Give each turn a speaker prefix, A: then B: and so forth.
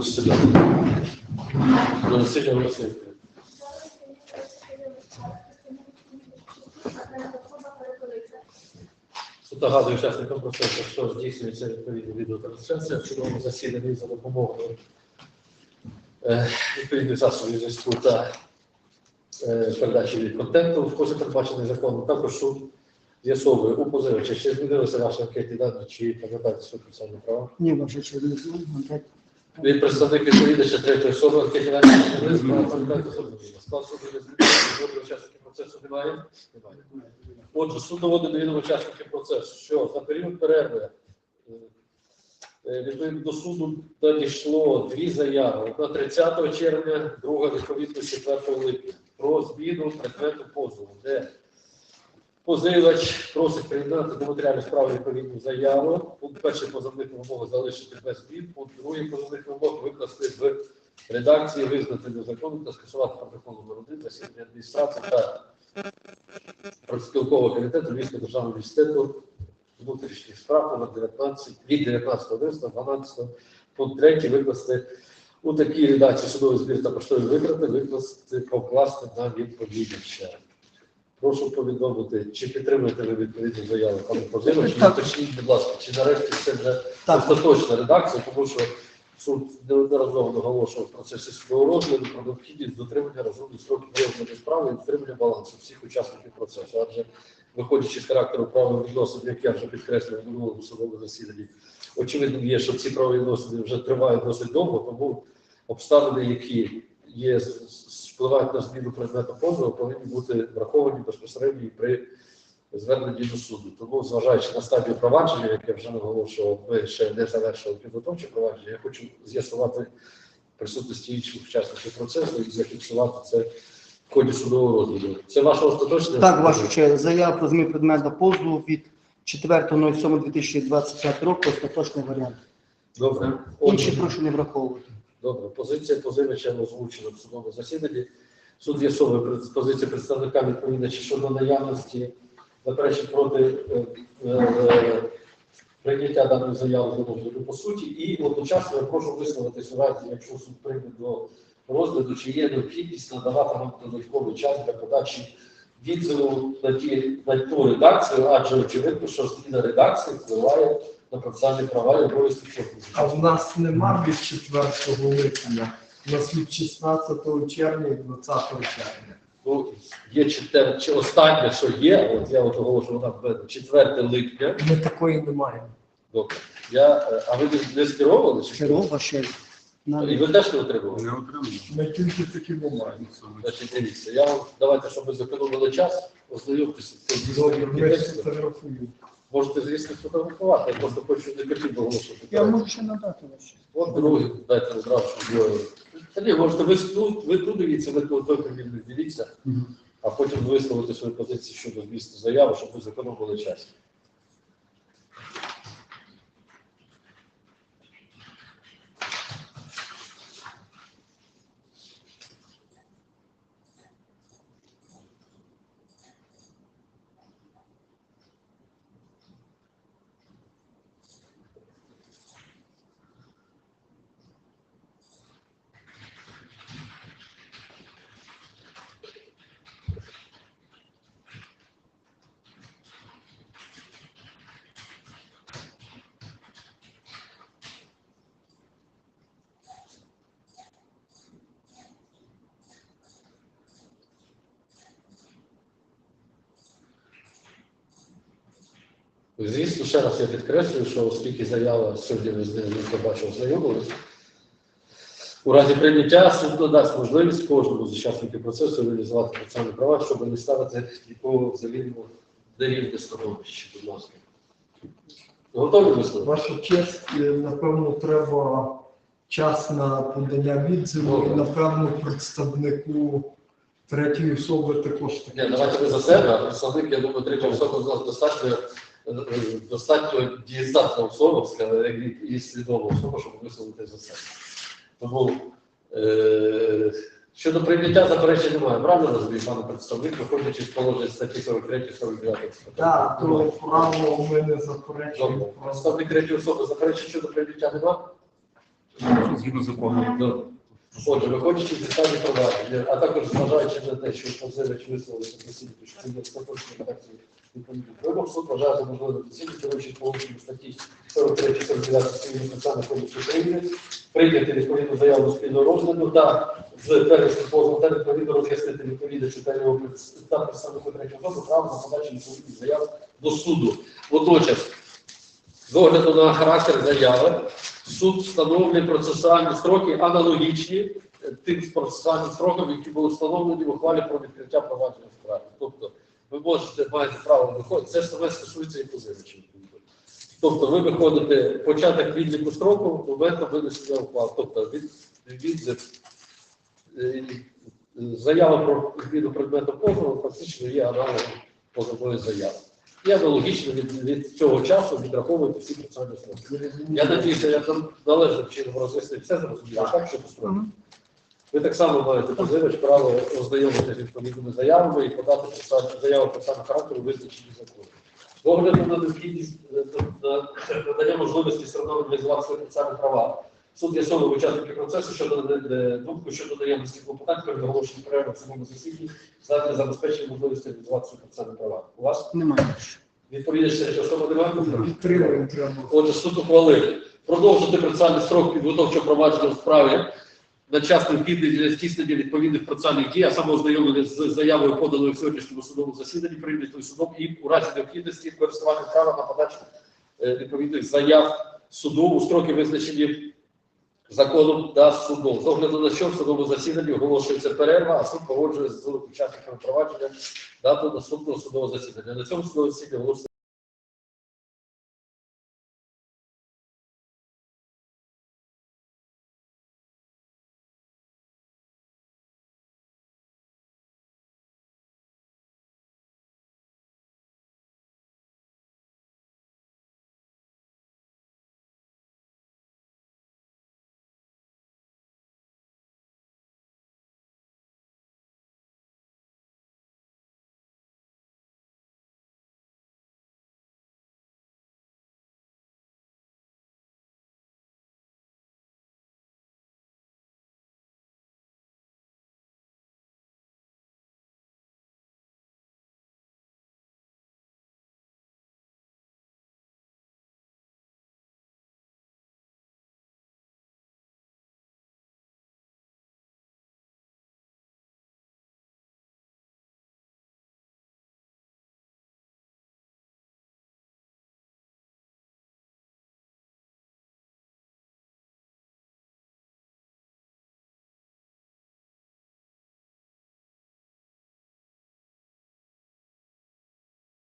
A: До засідання. До засідання голосуємо. Тут нагадую учасникам процесу, що здійснюється відповідна відеотрансляція в судовому засіданні за допомогою е, відповідних засобів зв'язку та е, передачі контенту в кожен передбачений законом. Також суд з'ясовує у позивача, чи змінилися ваші анкетні дані, чи пам'ятаєте свої процесуальні права.
B: Ні, ваше чоловік.
A: Він представник відповідача третьої особи, змінили, справа пам'ятаєте. Склад суду не учасників процесу немає. Отже, суд доводить до відома учасників процесу, що за період перерви е, е, відповідно до суду надійшло дві заяви. Одна 30 червня, друга відповідно 4 липня про зміну предмету позову, де позивач просить приєднати до матеріалів справи відповідну заяву. Пункт перший позовних вимог залишити без змін, пункт другий позовних вимог викласти в редакції, визнати незаконним та скасувати протокол номер 1 засідання адміністрації та профспілкового комітету Львівського державного університету внутрішніх справ номер 19 від 19 листа 12 пункт 3 викласти у такій редакції судовий збір та поштові витрати викласти покласти на відповідача. Прошу повідомити, чи підтримуєте ви відповідну заяву пане позивач, і
B: Так.
A: уточніть, будь ласка, чи нарешті це вже
B: Так.
A: остаточна редакція, тому що суд неодноразово наголошував в процесі судового розгляду про необхідність дотримання розумних строків розгляду справи і дотримання балансу всіх учасників процесу. Адже виходячи з характеру правовідносин, як я вже підкреслив в минулому судовому засіданні, очевидним є, що ці правовідносини вже тривають досить довго, тому обставини, які є, впливають на зміну предмету позову, повинні бути враховані безпосередньо і при зверненні до суду. Тому, зважаючи на стадію провадження, як я вже наголошував, ми ще не завершили підготовче провадження. Я хочу з'ясувати присутності інших учасників процесу і зафіксувати це в ході судового розгляду. Це ваше остаточне?
B: Так, ваша честь, заява про зміну предмета позову від 4.07.2025 року, остаточний варіант.
A: Добре.
B: Інші прошу не враховувати.
A: Добре, позиція позивача озвучена в судовому засіданні. Суд з'ясовує позицію представника відповідача щодо наявності заперечень проти е, е, прийняття даної заяви до розгляду по суті. І одночасно я прошу висловитись у разі, якщо суд прийме до розгляду, чи є необхідність надавати нам додатковий час для подачі відзиву на, ті, на ту редакцію, адже очевидно, що зміна редакції впливає на процесуальні права і обов'язки
C: А в нас нема від 4 липня, у нас від 16 червня і 20 червня.
A: Ну, є чи останнє, що є, от я от оголошую вона в 4 липня.
C: Ми такої не маємо.
A: Добре. Я, е, а ви не- не скеровували? Чи?
B: Ваша?
A: І ви теж не отримували?
D: Не отримано.
C: Ми тільки такі не маємо.
A: Значить, дивіться, я вам давайте, щоб ви зекономили час, ознайомтеся з цим
C: Добре, ми
A: текстом.
C: фотографуємо.
A: Можете, звісно, сфотографувати, я просто хочу не хотів оголошувати.
B: Я можу ще надати ваші.
A: От другий, дайте одразу, ні, можете ви тут, ви тут дивіться, ви тут той дивіться, а потім висловити свою позицію щодо змісту заяви, щоб ви зекономили час. Звісно, ще раз я підкреслюю, що оскільки заява сьогодні ви з нею не побачив ознайомились, у разі прийняття суд надасть можливість кожному з учасників процесу реалізувати процесуальні права, щоб не ставити нікого в завідомо нерівне становище. Будь ласка. Готові висловити?
C: Ваша честь, напевно, треба час на подання відзиву, і, напевно, представнику третьої особи також
A: Ні, давайте ви за себе, а представник, я думаю, третя особа достатньо, достатньо дієздатна особа, скажімо, і- свідома особа, щоб висловити за себе. Тому е, щодо прийняття заперечень немає. Правильно розумію, пане представник, виходячи з положень статті 43 49
C: Так, то право ми не заперечуємо.
A: Добре. Представник третьої особи заперечень щодо прийняття немає?
D: згідно закону.
A: Отже, виходячи з деталі провадження, а також зважаючи на те, що позивач висловився просіння, що це є остаточні редакції відповідних вимог, суд вважає за можливе доцільно, керуючи положенням статті 43 49 Цивільного процесуального кодексу України, прийняти відповідну заяву спільного розгляду та з першим позовом та відповідно роз'яснити відповідачу та його та представнику третього особи право на подачу відповідних заяв до суду. Водночас, з огляду на характер заяви, суд встановлює процесуальні строки аналогічні е, тим процесуальним строкам, які були встановлені в ухвалі про відкриття провадження в справі. Тобто ви можете маєте право виходити. Це саме стосується і позивачів. Тобто ви виходите початок відліку строку моменту винесення ухвал. Тобто від, від е, заява про зміну предмету позову фактично є аналогом позовної заяви. І аналогічно від, від цього часу відраховуєте всі процесуальні строки. Я надіюся, я там належним чином роз'яснив все зрозуміло, так що построєно. Ви так само маєте позивач право ознайомитися відповідними заявами і подати заяву процесуального характеру визначені законом. З огляду на необхідність е, на на надання можливості сторонам реалізувати свої права. Суд з'ясовує учасники процесу щодо е, е, думку щодо наявності клопотань перед оголошенням перерви в самому засіданні здатне забезпечення можливості реалізувати процесуальні права. У вас
B: Немає.
A: відповідача третя особа немає?
C: Підтримуємо.
A: Отже, суд ухвалив продовжити процесуальний строк підготовчого провадження в справі на час необхідний для здійснення відповідних процесуальних дій, а саме ознайомлення з заявою, поданою в сьогоднішньому судовому засіданні, прийнятою судом, і у разі необхідності користування права на подачу е, відповідних заяв суду у строки визначені законом та судом. З огляду на що в судовому засіданні оголошується перерва, а суд погоджує з учасниками провадження дату наступного судового засідання. На цьому судовому засідання оголошується